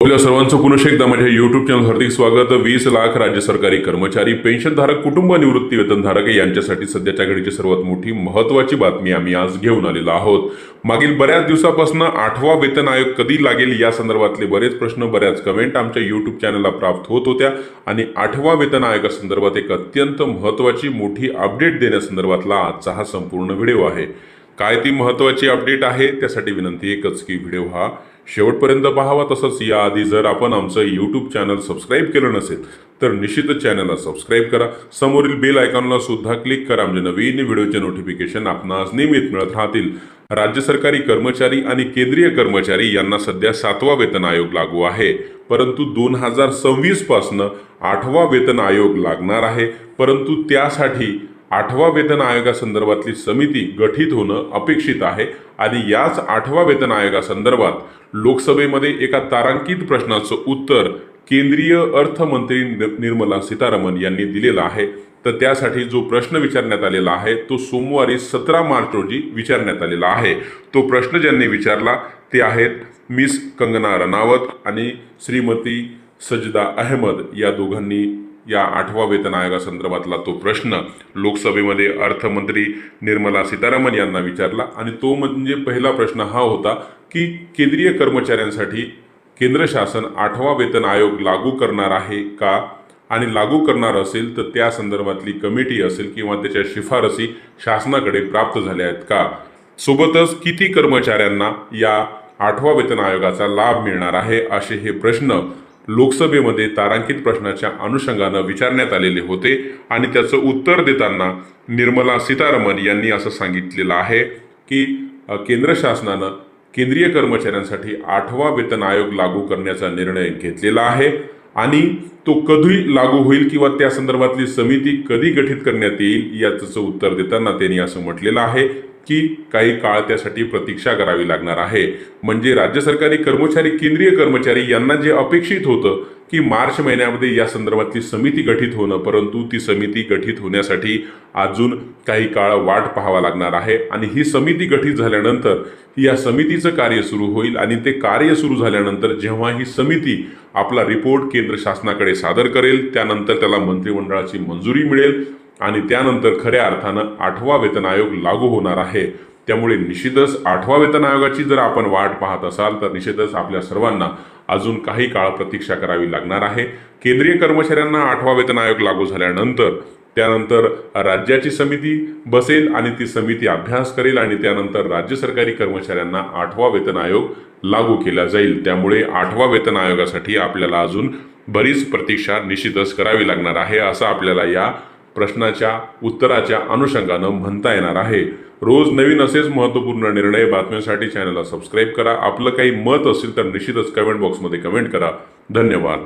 आपल्या सर्वांचं पुनश एकदा माझ्या युट्यूब चॅनल हार्दिक स्वागत. वीस लाख राज्य सरकारी कर्मचारी पेन्शनधारक कुटुंब निवृत्ती वेतनधारक यांच्यासाठी सध्याच्या घडीची सर्वात मोठी महत्वाची बातमी आम्ही आज घेऊन आलेलो आहोत. मागील बऱ्याच दिवसापासून आठवा वेतन आयोग कधी लागेल या संदर्भातले बरेच प्रश्न बऱ्याच कमेंट आमच्या युट्यूब चॅनलला प्राप्त होत होत्या आणि आठवा वेतन आयोगासंदर्भात एक अत्यंत महत्वाची मोठी अपडेट देण्यासंदर्भातला आजचा हा संपूर्ण व्हिडिओ आहे. काय ती महत्वाची अपडेट आहे? त्यासाठी विनंती एकच की व्हिडिओ हा शेवटपर्यंत पाहावा. तसंच याआधी जर आपण आमचं यूट्यूब चॅनल सबस्क्राईब केलं नसेल तर निश्चितच चॅनलला सबस्क्राईब करा. समोरील बेल आयकॉनला सुद्धा क्लिक करा. म्हणजे नवीन व्हिडिओचे नोटिफिकेशन आपणास नियमित मिळत राहतील. राज्य सरकारी कर्मचारी आणि केंद्रीय कर्मचारी यांना सध्या सातवा वेतन आयोग लागू आहे. परंतु दोन हजार सव्वीसपासनं आठवा वेतन आयोग लागणार आहे. परंतु त्यासाठी आठवा वेतन आयोगासंदर्भातली समिती गठीत होणं अपेक्षित आहे आणि याच आठवा वेतन आयोगासंदर्भात लोकसभेमध्ये एका तारांकित प्रश्नाचं उत्तर केंद्रीय अर्थमंत्री निर्मला सीतारामन यांनी दिलेलं आहे. तर त्यासाठी जो प्रश्न विचारण्यात आलेला आहे तो सोमवारी सतरा मार्च रोजी विचारण्यात आलेला आहे. तो प्रश्न ज्यांनी विचारला ते आहेत मिस कंगना रनावत आणि श्रीमती सजदा अहमद या दोघांनी या आठवा वेतन आयोगासंदर्भातला तो प्रश्न लोकसभेमध्ये अर्थमंत्री निर्मला सीतारामन यांना विचारला. आणि तो म्हणजे पहिला प्रश्न हा होता की केंद्रीय कर्मचाऱ्यांसाठी केंद्र शासन आठवा वेतन आयोग लागू करणार आहे का? आणि लागू करणार असेल तर त्या संदर्भातली कमिटी असेल किंवा त्याच्या शिफारसी शासनाकडे प्राप्त झाल्या आहेत का? सोबतच किती कर्मचाऱ्यांना या आठवा वेतन आयोगाचा लाभ मिळणार आहे? असे हे प्रश्न लोकसभेमध्ये तारांकित प्रश्नाच्या अनुषंगानं विचारण्यात आलेले होते आणि त्याचं उत्तर देताना निर्मला सीतारामन यांनी असं सांगितलेलं आहे की केंद्र शासनानं केंद्रीय कर्मचाऱ्यांसाठी आठवा वेतन आयोग लागू करण्याचा निर्णय घेतलेला आहे आणि तो कधी लागू होईल किंवा त्या संदर्भातली समिती कधी गठीत करण्यात येईल याचं उत्तर देताना त्यांनी असं म्हटलेलं आहे. की काही काळ त्यासाठी प्रतीक्षा करावी लागणार आहे. म्हणजे राज्य सरकारी कर्मचारी केंद्रीय कर्मचारी यांना जे अपेक्षित होतं की मार्च महिन्यामध्ये या संदर्भातली समिती गठीत होणं परंतु ती समिती गठीत होण्यासाठी अजून काही काळ वाट पाहावा लागणार आहे. आणि ही समिती गठीत झाल्यानंतर या समितीचं कार्य सुरू होईल आणि ते कार्य सुरू झाल्यानंतर जेव्हा ही समिती आपला रिपोर्ट केंद्र शासनाकडे सादर करेल त्यानंतर त्याला मंत्रिमंडळाची मंजुरी मिळेल. आणि त्यानंतर खऱ्या अर्थानं आठवा वेतन आयोग लागू होणार आहे. त्यामुळे निश्चितच आठवा वेतन आयोगाची जर आपण वाट पाहत असाल तर निश्चितच आपल्या सर्वांना अजून काही काळ प्रतीक्षा करावी लागणार आहे. केंद्रीय कर्मचाऱ्यांना आठवा वेतन आयोग लागू झाल्यानंतर त्यानंतर राज्याची समिती बसेल आणि ती समिती अभ्यास करेल आणि त्यानंतर राज्य सरकारी कर्मचाऱ्यांना आठवा वेतन आयोग लागू केला जाईल. त्यामुळे आठवा वेतन आयोगासाठी आपल्याला अजून बरीच प्रतीक्षा निश्चितच करावी लागणार आहे असं आपल्याला या प्रश्नाच्या उत्तराच्या अनुषंगानं म्हणता येणार आहे. रोज नवीन असेच महत्त्वपूर्ण निर्णय बातम्यांसाठी चॅनलला सबस्क्राईब करा. आपलं काही मत असेल तर निश्चितच कमेंट बॉक्समध्ये कमेंट करा. धन्यवाद.